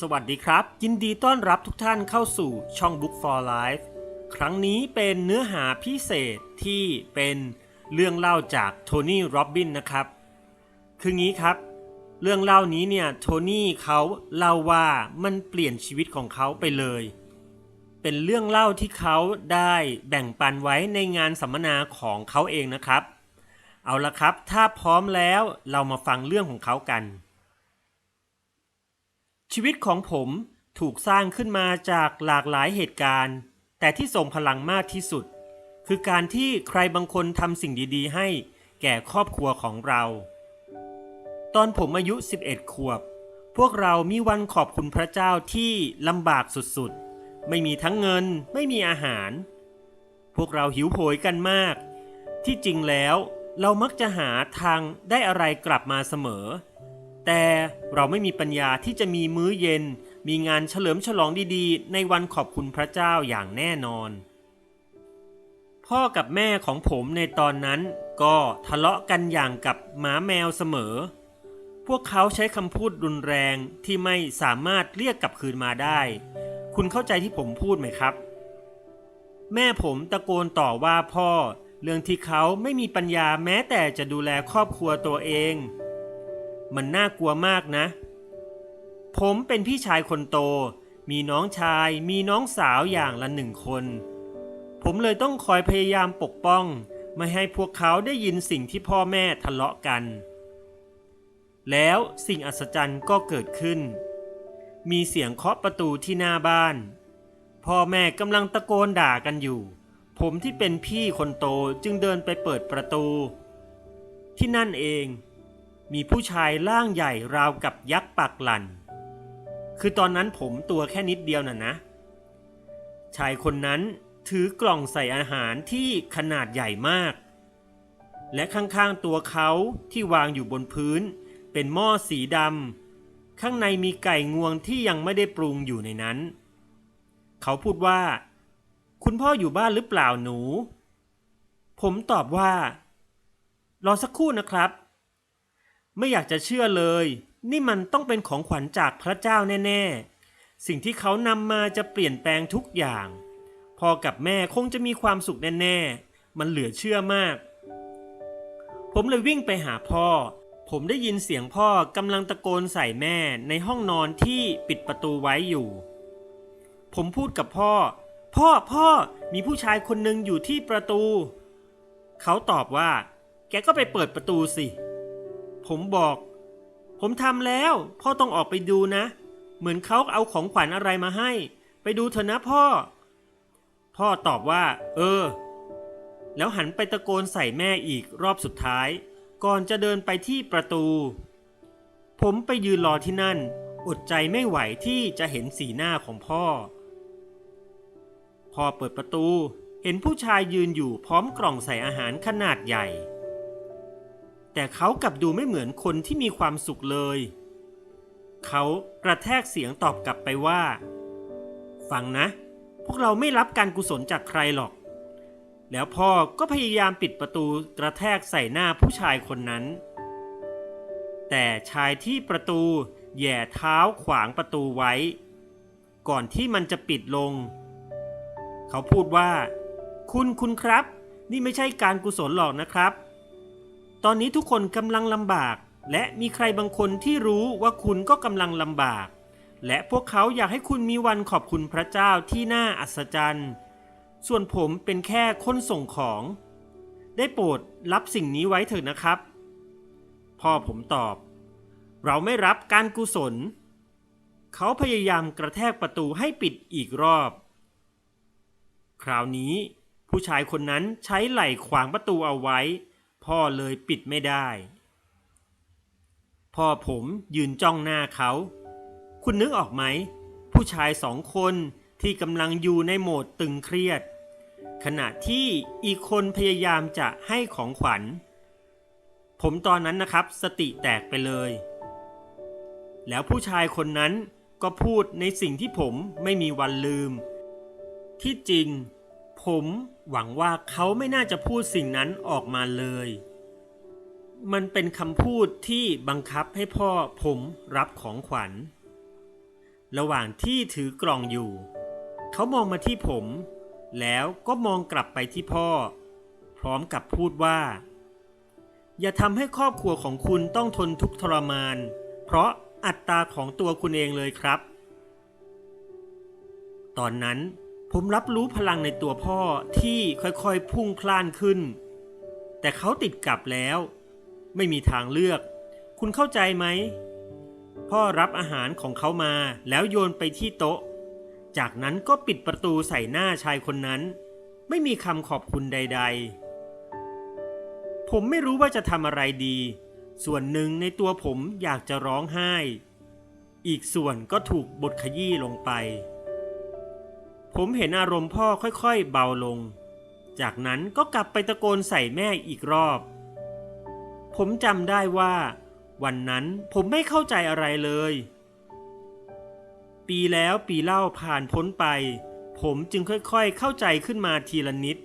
สวัสดีครับ ยินดีต้อนรับทุกท่านเข้าสู่ช่อง Book for Life ครั้งนี้เป็นเนื้อหาพิเศษที่เป็นเรื่องเล่าจากโทนี่โรบบินนะครับ คืองี้ครับ เรื่องเล่านี้เนี่ยโทนี่เขาเล่าว่ามันเปลี่ยนชีวิตของเขาไปเลย เป็นเรื่องเล่าที่เขาได้แบ่งปันไว้ในงานสัมมนาของเขาเองนะครับ เอาละครับ ถ้าพร้อมแล้วเรามาฟังเรื่องของเขากัน ชีวิตของผมถูกสร้างขึ้นมาจากหลากหลายเหตุการณ์ แต่ที่ส่งพลังมากที่สุด คือการที่ใครบางคนทำสิ่งดีๆ ให้แก่ครอบครัวของเรา ตอนผมอายุ 11 ขวบ พวกเรามีวันขอบคุณพระเจ้าที่ลำบากสุดๆ ไม่มีทั้งเงินไม่มีอาหาร พวกเราหิวโหยกันมาก ที่จริงแล้วเรามักจะหาทางได้อะไรกลับมาเสมอ แต่เราไม่มีปัญญาที่จะมีมื้อเย็น มีงานเฉลิมฉลองดีๆ ในวันขอบคุณพระเจ้าอย่างแน่นอน พ่อกับแม่ของผมในตอนนั้นก็ทะเลาะกันอย่างกับหมาแมวเสมอ พวกเขาใช้คำพูดรุนแรงที่ไม่สามารถเรียกกลับคืนมาได้ คุณเข้าใจที่ผมพูดไหมครับ แม่ผมตะโกนต่อว่าพ่อเรื่องที่เขาไม่มีปัญญาแม้แต่จะดูแลครอบครัวตัวเอง มันน่ากลัวมากนะ ผมเป็นพี่ชายคนโต มีน้องชาย มีน้องสาวอย่างละหนึ่งคน ผมเลยต้องคอยพยายามปกป้อง ไม่ให้พวกเขาได้ยินสิ่งที่พ่อแม่ทะเลาะกัน แล้วสิ่งอัศจรรย์ก็เกิดขึ้น มีเสียงเคาะประตูที่หน้าบ้าน พ่อแม่กำลังตะโกนด่ากันอยู่ ผมที่เป็นพี่คนโตจึงเดินไปเปิดประตู ที่นั่นเอง มีผู้ชายร่างใหญ่ราวกับยักษ์ปากหลันคือตอนนั้นผมตัวแค่นิดเดียวน่ะนะ ชายคนนั้นถือกล่องใส่อาหารที่ขนาดใหญ่มาก และข้างๆตัวเขาที่วางอยู่บนพื้น เป็นหม้อสีดำข้างในมีไก่งวงที่ยังไม่ได้ปรุงอยู่ในนั้น เขาพูดว่า คุณพ่ออยู่บ้านหรือเปล่าหนู ผมตอบว่า รอสักครู่นะครับ ไม่อยากจะเชื่อเลย นี่มันต้องเป็นของขวัญจากพระเจ้าแน่ๆ สิ่งที่เขานำมาจะเปลี่ยนแปลงทุกอย่าง พ่อกับแม่คงจะมีความสุขแน่ๆ มันเหลือเชื่อมาก ผมเลยวิ่งไปหาพ่อ ผมได้ยินเสียงพ่อกำลังตะโกนใส่แม่ในห้องนอนที่ปิดประตูไว้อยู่ ผมพูดกับพ่อ พ่อพ่อมีผู้ชายคนหนึ่งอยู่ที่ประตู เขาตอบว่า แกก็ไปเปิดประตูสิ ผมบอก ผมทำแล้ว พ่อต้องออกไปดูนะ เหมือนเขาเอาของขวัญอะไรมาให้ ไปดูเถอะนะพ่อ พ่อตอบว่า เออ แล้วหันไปตะโกนใส่แม่อีกรอบสุดท้าย ก่อนจะเดินไปที่ประตู ผมไปยืนรอที่นั่น อดใจไม่ไหวที่จะเห็นสีหน้าของพ่อพอเปิดประตูเห็นผู้ชายยืนอยู่พร้อมกล่องใส่อาหารขนาดใหญ่ แต่เขากลับดูไม่เหมือนคนที่มีความสุขเลย เขากระแทกเสียงตอบกลับไปว่า ฟังนะ พวกเราไม่รับการกุศลจากใครหรอก แล้วพ่อก็พยายามปิดประตูกระแทกใส่หน้าผู้ชายคนนั้น แต่ชายที่ประตูแย่เท้าขวางประตูไว้ ก่อนที่มันจะปิดลง เขาพูดว่า คุณคุณครับ นี่ไม่ใช่การกุศลหรอกนะครับ ตอนนี้ทุกคนกำลังลำบาก และมีใครบางคนที่รู้ว่าคุณก็กำลังลำบาก และพวกเขาอยากให้คุณมีวันขอบคุณพระเจ้าที่น่าอัศจรรย์ ส่วนผมเป็นแค่คนส่งของ ได้โปรดรับสิ่งนี้ไว้เถิดนะครับ พ่อผมตอบ เราไม่รับการกุศล เขาพยายามกระแทกประตูให้ปิดอีกรอบ คราวนี้ ผู้ชายคนนั้นใช้ไหล่ขวางประตูเอาไว้ พ่อเลยปิดไม่ได้ พ่อผมยืนจ้องหน้าเขา คุณนึกออกไหม ผู้ชายสองคนที่กำลังอยู่ในโหมดตึงเครียด ขณะที่อีกคนพยายามจะให้ของขวัญ ผมตอนนั้นนะครับสติแตกไปเลย แล้วผู้ชายคนนั้นก็พูดในสิ่งที่ผมไม่มีวันลืม ที่จริง ผม หวังว่าเขาไม่น่าจะพูดสิ่งนั้นออกมาเลย มันเป็นคำพูดที่บังคับให้พ่อผมรับของขวัญ ระหว่างที่ถือกล่องอยู่ เขามองมาที่ผม แล้วก็มองกลับไปที่พ่อ พร้อมกับพูดว่า อย่าทำให้ครอบครัวของคุณต้องทนทุกข์ทรมาน เพราะอัตราของตัวคุณเองเลยครับ ตอนนั้น ผมรับรู้พลังในตัวพ่อที่ค่อยๆพุ่งพล่านขึ้น แต่เขาติดกับแล้ว ไม่มีทางเลือก คุณเข้าใจไหม พ่อรับอาหารของเขามาแล้วโยนไปที่โต๊ะ จากนั้นก็ปิดประตูใส่หน้าชายคนนั้น ไม่มีคำขอบคุณใด ๆ ผมไม่รู้ว่าจะทำอะไรดี ส่วนหนึ่งในตัวผมอยากจะร้องไห้ อีกส่วนก็ถูกบดขยี้ลงไป ผมเห็นอารมณ์พ่อค่อยๆเบาลง จากนั้นก็กลับไปตะโกนใส่แม่อีกรอบ ผมจำได้ว่า วันนั้นผมไม่เข้าใจอะไรเลย ปีแล้วปีเล่าผ่านพ้นไป ผมจึงค่อยๆเข้าใจขึ้นมาทีละนิด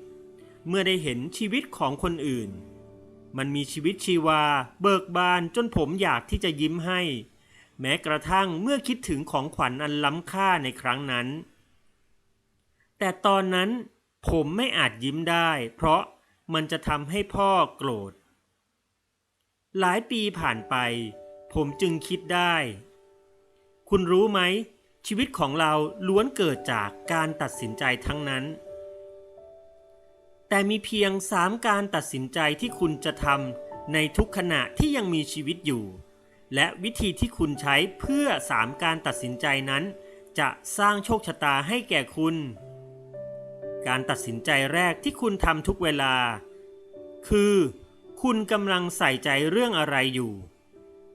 เมื่อได้เห็นชีวิตของคนอื่น มันมีชีวิตชีวา เบิกบานจนผมอยากที่จะยิ้มให้ แม้กระทั่งเมื่อคิดถึงของขวัญอันล้ำค่าในครั้งนั้น แต่ตอนนั้นผมไม่อาจยิ้มได้ เพราะมันจะทำให้พ่อโกรธ หลายปีผ่านไป ผมจึงคิดได้ คุณรู้ไหม ชีวิตของเราล้วนเกิดจากการตัดสินใจทั้งนั้น แต่มีเพียงสามการตัดสินใจที่คุณจะทำในทุกขณะที่ยังมีชีวิตอยู่ และวิธีที่คุณใช้เพื่อสามการตัดสินใจนั้น จะสร้างโชคชะตาให้แก่คุณ การตัดสินใจแรกที่คุณทำทุกเวลา คือ คุณกำลังใส่ใจเรื่องอะไรอยู่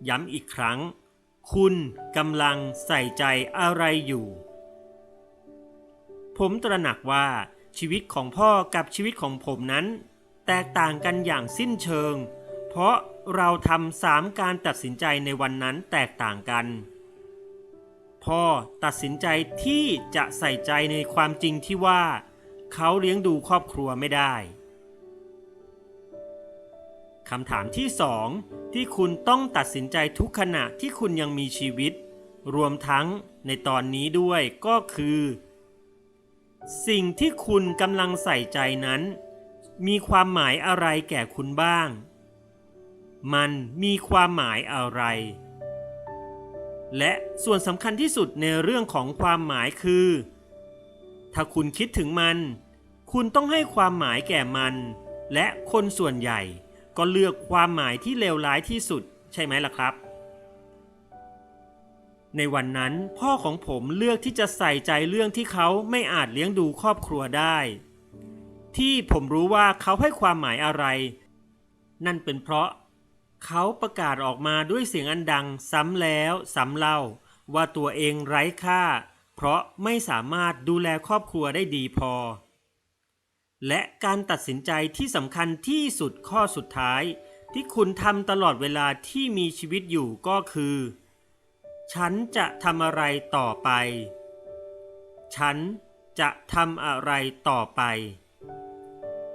ย้ำอีกครั้ง คุณกำลังใส่ใจอะไรอยู่ ผมตระหนักว่าชีวิตของพ่อกับชีวิตของผมนั้น แตกต่างกันอย่างสิ้นเชิง เพราะเราทำสามการตัดสินใจในวันนั้นแตกต่างกัน พ่อตัดสินใจที่จะใส่ใจในความจริงที่ว่า เขาเลี้ยงดูครอบครัวไม่ได้คำถามที่สองที่คุณต้องตัดสินใจทุกขณะที่คุณยังมีชีวิต รวมทั้งในตอนนี้ด้วยก็คือ สิ่งที่คุณกำลังใส่ใจนั้น มีความหมายอะไรแก่คุณบ้าง มันมีความหมายอะไร และส่วนสำคัญที่สุดในเรื่องของความหมายคือ ถ้าคุณคิดถึงมัน คุณต้องให้ความหมายแก่มัน และคนส่วนใหญ่ก็เลือกความหมายที่เลวร้ายที่สุดใช่ไหมล่ะครับ ในวันนั้นพ่อของผมเลือกที่จะใส่ใจเรื่องที่เขาไม่อาจเลี้ยงดูครอบครัวได้ ที่ผมรู้ว่าเขาให้ความหมายอะไร นั่นเป็นเพราะ เขาประกาศออกมาด้วยเสียงอันดังซ้ำแล้วซ้ำเล่าว่าตัวเองไร้ค่า เพราะไม่สามารถดูแลครอบครัวได้ดีพอ และการตัดสินใจที่สำคัญที่สุดข้อสุดท้าย ที่คุณทำตลอดเวลาที่มีชีวิตอยู่ก็คือ ฉันจะทำอะไรต่อไป ฉันจะทำอะไรต่อไป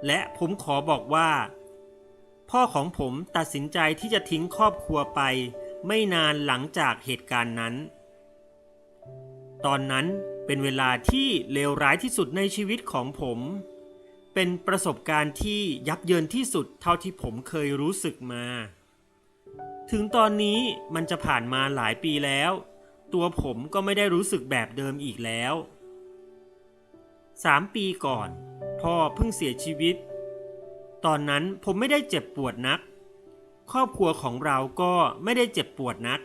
และผมขอบอกว่า พ่อของผมตัดสินใจที่จะทิ้งครอบครัวไป ไม่นานหลังจากเหตุการณ์นั้น ตอนนั้นเป็นเวลาที่เลวร้ายที่สุดในชีวิตของผม เป็นประสบการณ์ที่ยับเยินที่สุดเท่าที่ผมเคยรู้สึกมา ถึงตอนนี้มันจะผ่านมาหลายปีแล้ว ตัวผมก็ไม่ได้รู้สึกแบบเดิมอีกแล้วสามปีก่อน พ่อเพิ่งเสียชีวิต ตอนนั้นผมไม่ได้เจ็บปวดนัก ครอบครัวของเราก็ไม่ได้เจ็บปวดนัก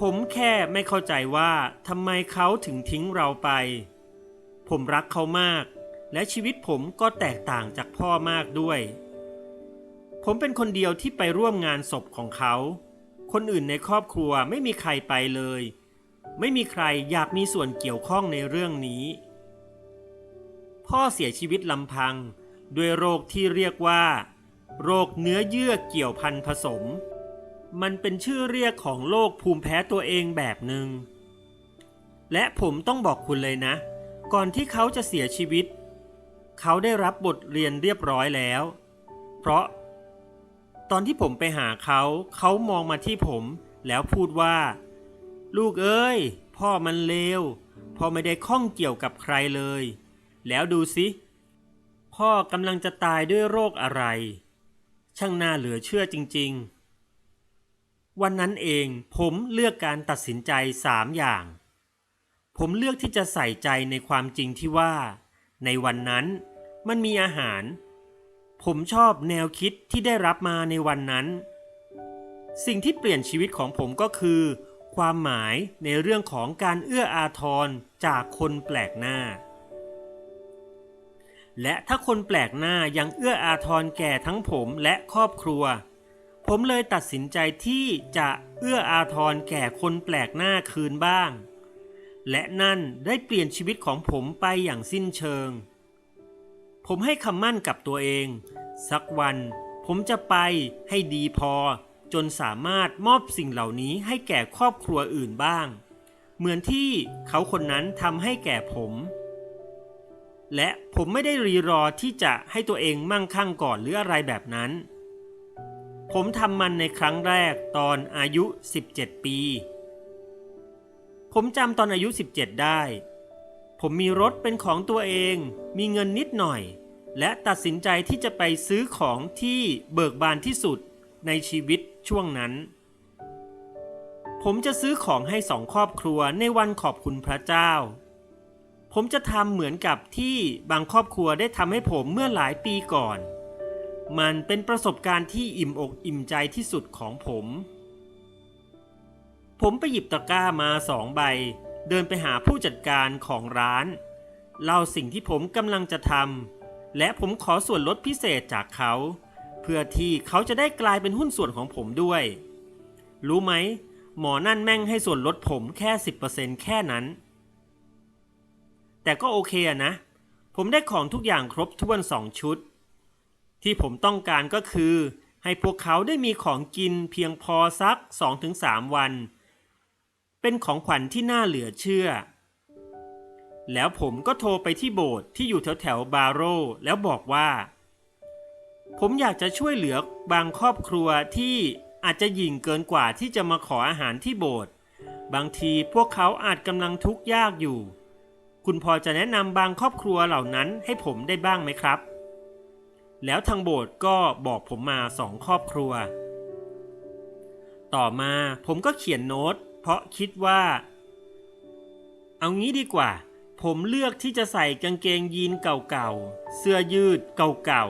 ผมแค่ไม่เข้าใจว่าทำไมเขาถึงทิ้งเราไป ผมรักเขามาก และชีวิตผมก็แตกต่างจากพ่อมากด้วย ผมเป็นคนเดียวที่ไปร่วมงานศพของเขา คนอื่นในครอบครัวไม่มีใครไปเลย ไม่มีใครอยากมีส่วนเกี่ยวข้องในเรื่องนี้ พ่อเสียชีวิตลำพัง ด้วยโรคที่เรียกว่า โรคเนื้อเยื่อเกี่ยวพันผสม มันเป็นชื่อเรียกของโรคภูมิแพ้ตัวเองแบบหนึง่งและผมต้องบอกคุณเลยนะ ก่อนที่เขาจะเสียชีวิต เขาได้รับบทเรียนเรียบร้อยแล้ว เพราะ ตอนที่ผมไปหาเขา เขามองมาที่ผมแล้วพูดว่า ลูกเอ้ย พ่อมันเลวพ่อไม่ได้ข้องเกี่ยวกับใครเลย แล้วดูสิ พ่อกำลังจะตายด้วยโรคอะไร ช่างน่าเหลือเชื่อจริง ๆ วันนั้นเองผมเลือกการตัดสินใจสามอย่าง ผมเลือกที่จะใส่ใจในความจริงที่ว่า ในวันนั้น มันมีอาหาร ผมชอบแนวคิดที่ได้รับมาในวันนั้น สิ่งที่เปลี่ยนชีวิตของผมก็คือ ความหมายในเรื่องของการเอื้ออาทรจากคนแปลกหน้า และถ้าคนแปลกหน้ายังเอื้ออาทรแก่ทั้งผมและครอบครัว ผมเลยตัดสินใจที่จะเอื้ออาทรแก่คนแปลกหน้าคืนบ้าง และนั่นได้เปลี่ยนชีวิตของผมไปอย่างสิ้นเชิง ผมให้คำมั่นกับตัวเอง สักวันผมจะไปให้ดีพอ จนสามารถมอบสิ่งเหล่านี้ให้แก่ครอบครัวอื่นบ้าง เหมือนที่เขาคนนั้นทำให้แก่ผม และผมไม่ได้รีรอที่จะให้ตัวเองมั่งคั่งก่อนหรืออะไรแบบนั้น ผมทำมันในครั้งแรกตอนอายุ 17 ปี ผมจำตอนอายุ 17 ได้ ผมมีรถเป็นของตัวเอง มีเงินนิดหน่อย และตัดสินใจที่จะไปซื้อของที่เบิกบานที่สุดในชีวิตช่วงนั้น ผมจะซื้อของให้สองครอบครัวในวันขอบคุณพระเจ้า ผมจะทำเหมือนกับที่บางครอบครัวได้ทำให้ผมเมื่อหลายปีก่อน มันเป็นประสบการณ์ที่อิ่มอกอิ่มใจที่สุดของผม ผมไปหยิบตะกร้ามาสองใบ เดินไปหาผู้จัดการของร้านเล่าสิ่งที่ผมกำลังจะทำและผมขอส่วนลดพิเศษจากเขา เพื่อที่เขาจะได้กลายเป็นหุ้นส่วนของผมด้วย รู้ไหม หมอนั่นแม่งให้ส่วนลดผมแค่ 10%แค่นั้น แต่ก็โอเคอะนะ ผมได้ของทุกอย่างครบถ้วนสองชุด ที่ผมต้องการก็คือ ให้พวกเขาได้มีของกินเพียงพอสัก 2-3 วัน เป็นของขวัญที่น่าเหลือเชื่อ แล้วผมก็โทรไปที่โบสถ์ที่อยู่แถวแถวบาโรแล้วบอกว่า ผมอยากจะช่วยเหลือบางครอบครัวที่อาจจะหยิ่งเกินกว่าที่จะมาขออาหารที่โบสถ์บางทีพวกเขาอาจกำลังทุกข์ยากอยู่ คุณพอจะแนะนำบางครอบครัวเหล่านั้นให้ผมได้บ้างไหมครับ แล้วทางโบสถ์ก็บอกผมมาสองครอบครัว ต่อมาผมก็เขียนโน้ต เพราะคิดว่า เอางี้ดีกว่า ผมเลือกที่จะใส่กางเกงยีนเก่าๆ เสื้อยืดเก่า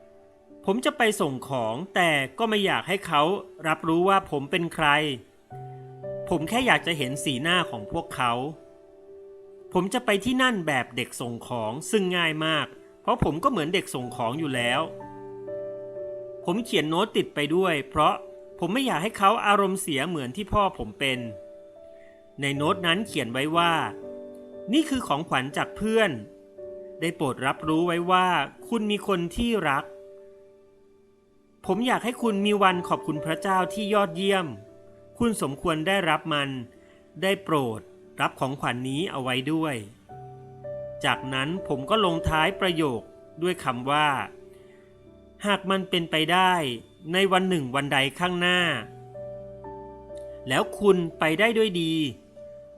ๆ ผมจะไปส่งของแต่ก็ไม่อยากให้เขารับรู้ว่าผมเป็นใคร ผมแค่อยากจะเห็นสีหน้าของพวกเขา ผมจะไปที่นั่นแบบเด็กส่งของซึ่งง่ายมาก เพราะผมก็เหมือนเด็กส่งของอยู่แล้ว ผมเขียนโน้ตติดไปด้วย เพราะ ผมไม่อยากให้เขาอารมณ์เสียเหมือนที่พ่อผมเป็น ในโน้ตนั้นเขียนไว้ว่า นี่คือของขวัญจากเพื่อน ได้โปรดรับรู้ไว้ว่า คุณมีคนที่รัก ผมอยากให้คุณมีวันขอบคุณพระเจ้าที่ยอดเยี่ยม คุณสมควรได้รับมัน ได้โปรดรับของขวัญนนี้เอาไว้ด้วย จากนั้นผมก็ลงท้ายประโยคด้วยคำว่า หากมันเป็นไปได้ ในวันหนึ่งวันใดข้างหน้า แล้วคุณไปได้ด้วยดี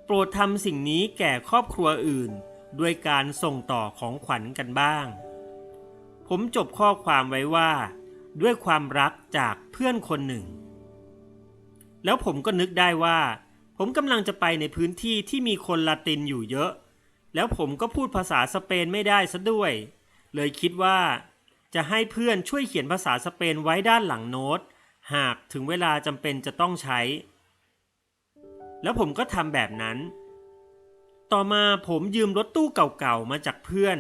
โปรดทำสิ่งนี้แก่ครอบครัวอื่น ด้วยการส่งต่อของขวัญกันบ้าง ผมจบข้อความไว้ว่า ด้วยความรักจากเพื่อนคนหนึ่ง แล้วผมก็นึกได้ว่า ผมกำลังจะไปในพื้นที่ที่มีคนลาตินอยู่เยอะ แล้วผมก็พูดภาษาสเปนไม่ได้ซะด้วย เลยคิดว่า จะให้เพื่อนช่วยเขียนภาษาสเปนไว้ด้านหลังโน้ต หากถึงเวลาจำเป็นจะต้องใช้ แล้วผมก็ทำแบบนั้น ต่อมาผมยืมรถตู้เก่าๆมาจากเพื่อน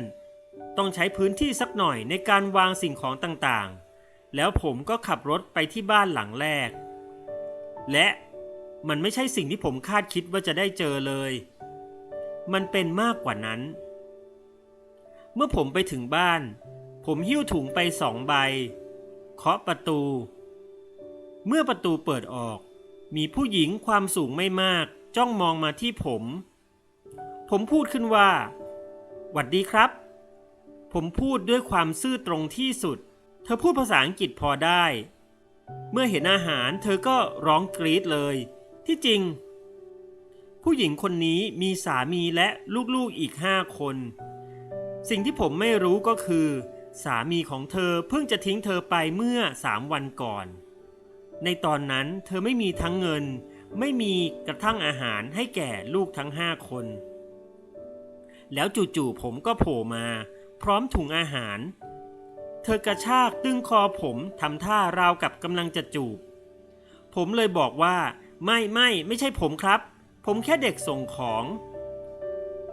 ต้องใช้พื้นที่สักหน่อยในการวางสิ่งของต่างๆ แล้วผมก็ขับรถไปที่บ้านหลังแรก และมันไม่ใช่สิ่งที่ผมคาดคิดว่าจะได้เจอเลย มันเป็นมากกว่านั้น เมื่อผมไปถึงบ้าน ผมหิ้วถุงไปสองใบ เคาะประตู เมื่อประตูเปิดออก มีผู้หญิงความสูงไม่มาก จ้องมองมาที่ผม ผมพูดขึ้นว่า หวัดดีครับ ผมพูดด้วยความซื่อตรงที่สุด เธอพูดภาษาอังกฤษพอได้ เมื่อเห็นอาหารเธอก็ร้องกรี๊ดเลย ที่จริง ผู้หญิงคนนี้มีสามีและลูกๆอีกห้าคน สิ่งที่ผมไม่รู้ก็คือ สามีของเธอเพิ่งจะทิ้งเธอไปเมื่อสามวันก่อน ในตอนนั้นเธอไม่มีทั้งเงิน ไม่มีกระทั่งอาหารให้แก่ลูกทั้งห้าคน แล้วจู่ๆผมก็โผล่มา พร้อมถุงอาหาร เธอกระชากดึงคอผมทำท่าราวกับกำลังจะจูบ ผมเลยบอกว่าไม่ไม่ไม่ใช่ผมครับ ผมแค่เด็กส่งของ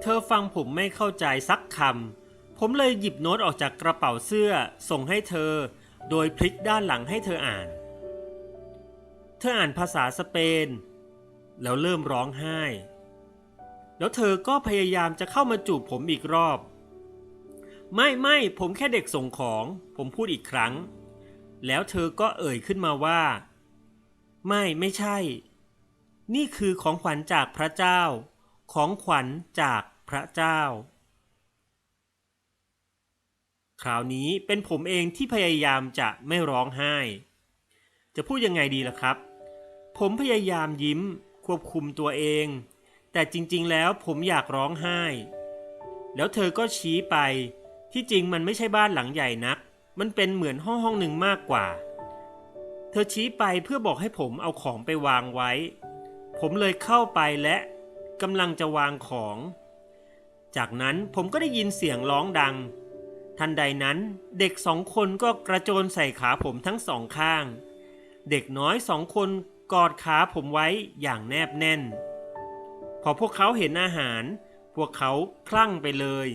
เธอฟังผมไม่เข้าใจสักคำ ผมเลยหยิบโน้ตออกจากกระเป๋าเสื้อส่งให้เธอ โดยพลิกด้านหลังให้เธออ่าน เธออ่านภาษาสเปน แล้วเริ่มร้องไห้ แล้วเธอก็พยายามจะเข้ามาจูบผมอีกรอบ ไม่ไม่ผมแค่เด็กส่งของ ผมพูดอีกครั้ง แล้วเธอก็เอ่ยขึ้นมาว่า ไม่ไม่ใช่ นี่คือของขวัญจากพระเจ้า ของขวัญจากพระเจ้า คราวนี้เป็นผมเองที่พยายามจะไม่ร้องไห้ จะพูดยังไงดีล่ะครับ ผมพยายามยิ้ม ควบคุมตัวเอง แต่จริงๆแล้วผมอยากร้องไห้ แล้วเธอก็ชี้ไป ที่จริงมันไม่ใช่บ้านหลังใหญ่นัก มันเป็นเหมือนห้องห้องหนึ่งมากกว่า เธอชี้ไปเพื่อบอกให้ผมเอาของไปวางไว้ ผมเลยเข้าไปและกำลังจะวางของ จากนั้นผมก็ได้ยินเสียงร้องดัง ทันใดนั้นเด็กสองคนก็กระโจนใส่ขาผมทั้งสองข้าง เด็กน้อยสองคนกอดขาผมไว้อย่างแนบแน่น พอพวกเขาเห็นอาหาร พวกเขาคลั่งไปเลย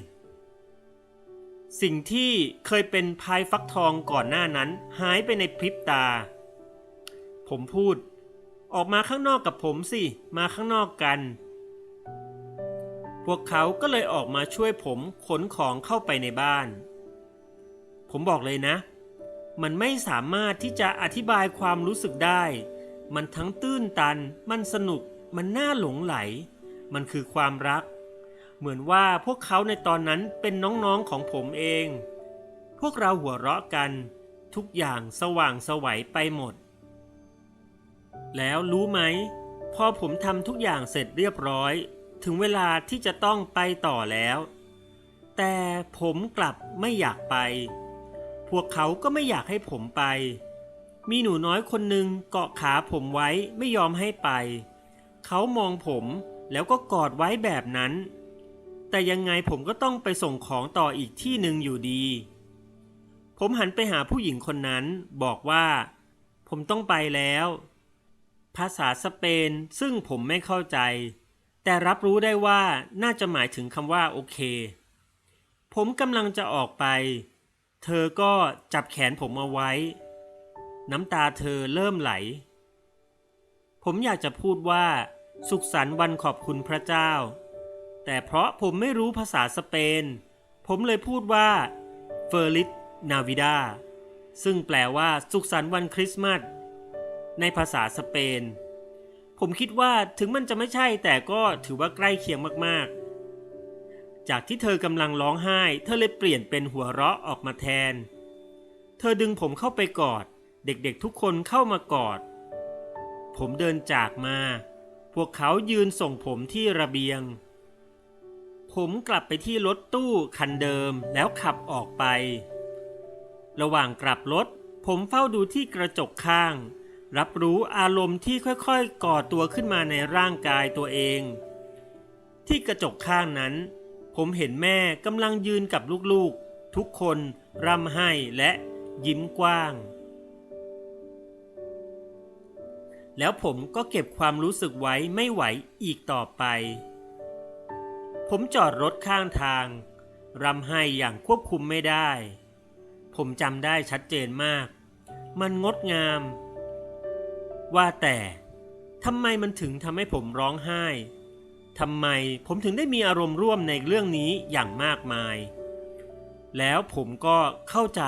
สิ่งที่เคยเป็นพายฟักทองก่อนหน้านั้นหายไปในพริบตา ผมพูด ออกมาข้างนอกกับผมสิ มาข้างนอกกัน พวกเขาก็เลยออกมาช่วยผมขนของเข้าไปในบ้าน ผมบอกเลยนะ มันไม่สามารถที่จะอธิบายความรู้สึกได้ มันทั้งตื้นตัน มันสนุก มันน่าหลงไหล มันคือความรัก เหมือนว่าพวกเขาในตอนนั้นเป็นน้องๆของผมเอง พวกเราหัวเราะกัน ทุกอย่างสว่างไสวัยไปหมด แล้วรู้ไหม พอผมทำทุกอย่างเสร็จเรียบร้อย ถึงเวลาที่จะต้องไปต่อแล้ว แต่ผมกลับไม่อยากไป พวกเขาก็ไม่อยากให้ผมไป มีหนูน้อยคนหนึ่งเกาะขาผมไว้ไม่ยอมให้ไป เขามองผมแล้วก็กอดไว้แบบนั้น แต่ยังไงผมก็ต้องไปส่งของต่ออีกที่หนึ่งอยู่ดี ผมหันไปหาผู้หญิงคนนั้นบอกว่า ผมต้องไปแล้ว ภาษาสเปนซึ่งผมไม่เข้าใจ แต่รับรู้ได้ว่าน่าจะหมายถึงคำว่าโอเค ผมกำลังจะออกไป เธอก็จับแขนผมเอาไว้ น้ำตาเธอเริ่มไหล ผมอยากจะพูดว่า สุขสันต์วันขอบคุณพระเจ้า แต่เพราะผมไม่รู้ภาษาสเปน ผมเลยพูดว่าเฟอร์ลิ n นาวิดาซึ่งแปลว่าสุขสันต์วันคริสต์มาสในภาษาสเปน ผมคิดว่าถึงมันจะไม่ใช่แต่ก็ถือว่าใกล้เคียงมากๆ จากที่เธอกำลังร้องไห้ เธอเลยเปลี่ยนเป็นหัวเราะออกมาแทน เธอดึงผมเข้าไปกอด เด็กๆทุกคนเข้ามากอด ผมเดินจากมา พวกเขายืนส่งผมที่ระเบียง ผมกลับไปที่รถตู้คันเดิมแล้วขับออกไป ระหว่างกลับรถ ผมเฝ้าดูที่กระจกข้าง รับรู้อารมณ์ที่ค่อยๆก่อตัวขึ้นมาในร่างกายตัวเอง ที่กระจกข้างนั้น ผมเห็นแม่กำลังยืนกับลูกๆ ทุกคนร่ำไห้และยิ้มกว้าง แล้วผมก็เก็บความรู้สึกไว้ไม่ไหวอีกต่อไป ผมจอดรถข้างทางรำไห้อย่างควบคุมไม่ได้ ผมจำได้ชัดเจนมาก มันงดงาม ว่าแต่ทำไมมันถึงทำให้ผมร้องไห้ ทำไมผมถึงได้มีอารมณ์ร่วมในเรื่องนี้อย่างมากมาย แล้วผมก็เข้าใจ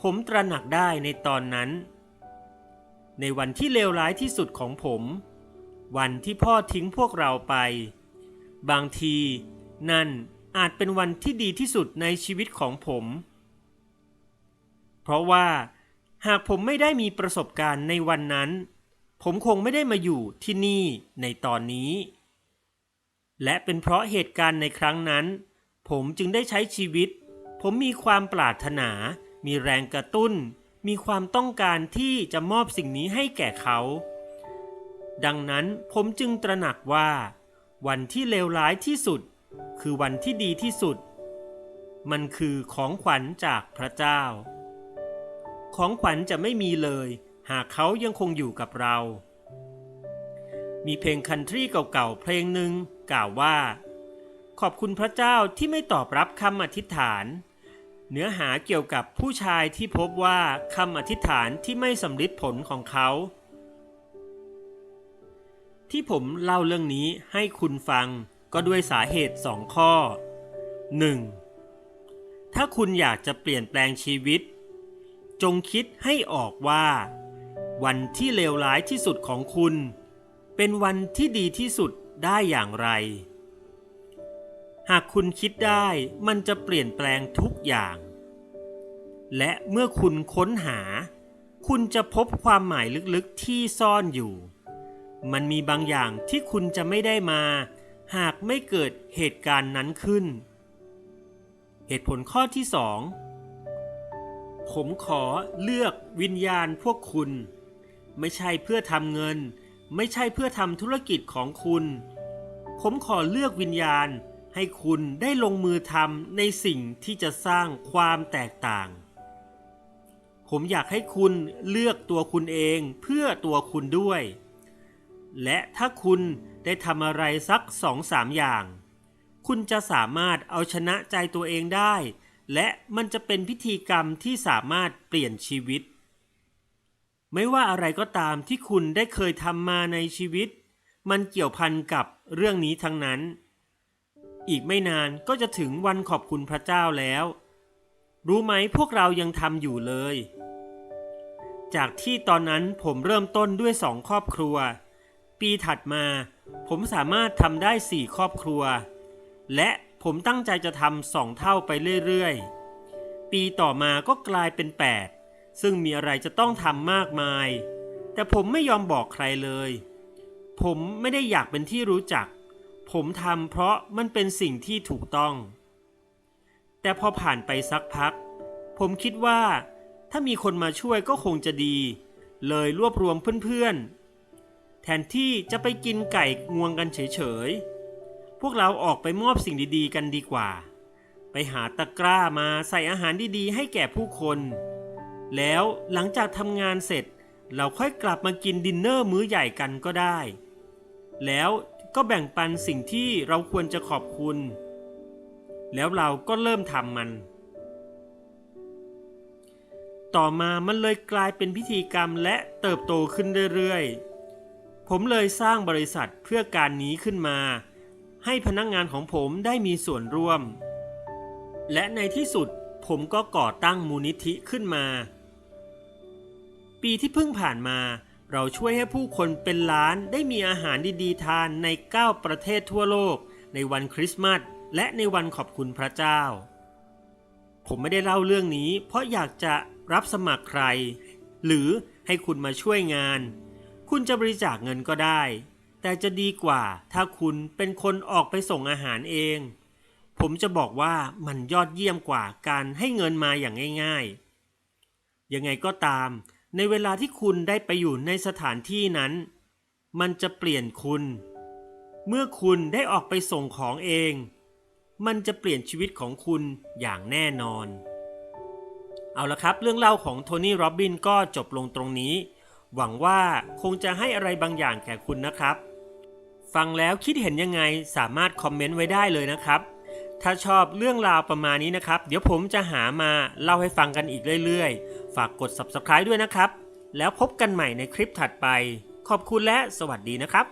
ผมตระหนักได้ในตอนนั้น ในวันที่เลวร้ายที่สุดของผม วันที่พ่อทิ้งพวกเราไป บางทีนั่นอาจเป็นวันที่ดีที่สุดในชีวิตของผม เพราะว่าหากผมไม่ได้มีประสบการณ์ในวันนั้น ผมคงไม่ได้มาอยู่ที่นี่ในตอนนี้ และเป็นเพราะเหตุการณ์ในครั้งนั้น ผมจึงได้ใช้ชีวิต ผมมีความปรารถนา มีแรงกระตุ้น มีความต้องการที่จะมอบสิ่งนี้ให้แก่เขา ดังนั้นผมจึงตระหนักว่า วันที่เลวร้ายที่สุด คือวันที่ดีที่สุด มันคือของขวัญจากพระเจ้า ของขวัญจะไม่มีเลย หากเขายังคงอยู่กับเรา มีเพลงคันทรีเก่าๆเพลงหนึ่ง กล่าวว่า ขอบคุณพระเจ้าที่ไม่ตอบรับคำอธิษฐาน เนื้อหาเกี่ยวกับผู้ชายที่พบว่าคำอธิษฐานที่ไม่สำลิดผลของเขา ที่ผมเล่าเรื่องนี้ให้คุณฟังก็ด้วยสาเหตุสองข้อ 1. ถ้าคุณอยากจะเปลี่ยนแปลงชีวิต จงคิดให้ออกว่า วันที่เลวร้ายที่สุดของคุณ เป็นวันที่ดีที่สุด ได้อย่างไร หากคุณคิดได้มันจะเปลี่ยนแปลงทุกอย่าง และเมื่อคุณค้นหา คุณจะพบความหมายลึกๆที่ซ่อนอยู่ มันมีบางอย่างที่คุณจะไม่ได้มา หากไม่เกิดเหตุการณ์นั้นขึ้น เหตุผลข้อที่สองผมขอเลือกวิญญาณพวกคุณ ไม่ใช่เพื่อทำเงิน ไม่ใช่เพื่อทำธุรกิจของคุณ ผมขอเลือกวิญญาณให้คุณได้ลงมือทำในสิ่งที่จะสร้างความแตกต่าง ผมอยากให้คุณเลือกตัวคุณเองเพื่อตัวคุณด้วย และถ้าคุณได้ทำอะไรสักสองสามอย่าง คุณจะสามารถเอาชนะใจตัวเองได้ และมันจะเป็นพิธีกรรมที่สามารถเปลี่ยนชีวิต ไม่ว่าอะไรก็ตามที่คุณได้เคยทำมาในชีวิต มันเกี่ยวพันกับเรื่องนี้ทั้งนั้น อีกไม่นานก็จะถึงวันขอบคุณพระเจ้าแล้ว รู้ไหมพวกเรายังทำอยู่เลย จากที่ตอนนั้นผมเริ่มต้นด้วยสองครอบครัว ปีถัดมา ผมสามารถทำได้สี่ครอบครัว และผมตั้งใจจะทำสองเท่าไปเรื่อยๆ ปีต่อมาก็กลายเป็น 8 ซึ่งมีอะไรจะต้องทำมากมาย แต่ผมไม่ยอมบอกใครเลย ผมไม่ได้อยากเป็นที่รู้จัก ผมทำเพราะมันเป็นสิ่งที่ถูกต้อง แต่พอผ่านไปสักพัก ผมคิดว่า ถ้ามีคนมาช่วยก็คงจะดี เลยรวบรวมเพื่อนๆ แทนที่จะไปกินไก่งวงกันเฉยๆ พวกเราออกไปมอบสิ่งดีๆ กันดีกว่า ไปหาตะกร้ามาใส่อาหารดีๆ ให้แก่ผู้คน แล้วหลังจากทำงานเสร็จ เราค่อยกลับมากินดินเนอร์มื้อใหญ่กันก็ได้ แล้วก็แบ่งปันสิ่งที่เราควรจะขอบคุณ แล้วเราก็เริ่มทำมัน ต่อมามันเลยกลายเป็นพิธีกรรมและเติบโตขึ้นเรื่อยๆ ผมเลยสร้างบริษัทเพื่อการนี้ขึ้นมา ให้พนักงงานของผมได้มีส่วนร่วม และในที่สุด ผมก็ก่อตั้งมูลนิธิขึ้นมา ปีที่เพิ่งผ่านมาเราช่วยให้ผู้คนเป็นล้านได้มีอาหารดีๆทานใน 9 ประเทศทั่วโลก ในวันคริสต์มาสและในวันขอบคุณพระเจ้า ผมไม่ได้เล่าเรื่องนี้ เพราะอยากจะรับสมัครใคร หรือให้คุณมาช่วยงาน คุณจะบริจาคเงินก็ได้ แต่จะดีกว่าถ้าคุณเป็นคนออกไปส่งอาหารเอง ผมจะบอกว่ามันยอดเยี่ยมกว่าการให้เงินมาอย่างง่าย ๆ ยังไงก็ตาม ในเวลาที่คุณได้ไปอยู่ในสถานที่นั้น มันจะเปลี่ยนคุณ เมื่อคุณได้ออกไปส่งของเอง มันจะเปลี่ยนชีวิตของคุณอย่างแน่นอน เอาละครับเรื่องเล่าของโทนี่โรบินก็จบลงตรงนี้ หวังว่าคงจะให้อะไรบางอย่างแก่คุณนะครับ ฟังแล้วคิดเห็นยังไงสามารถคอมเมนต์ไว้ได้เลยนะครับ ถ้าชอบเรื่องราวประมาณนี้นะครับ เดี๋ยวผมจะหามาเล่าให้ฟังกันอีกเรื่อยๆ ฝากกด subscribe ด้วยนะครับ แล้วพบกันใหม่ในคลิปถัดไป ขอบคุณและสวัสดีนะครับ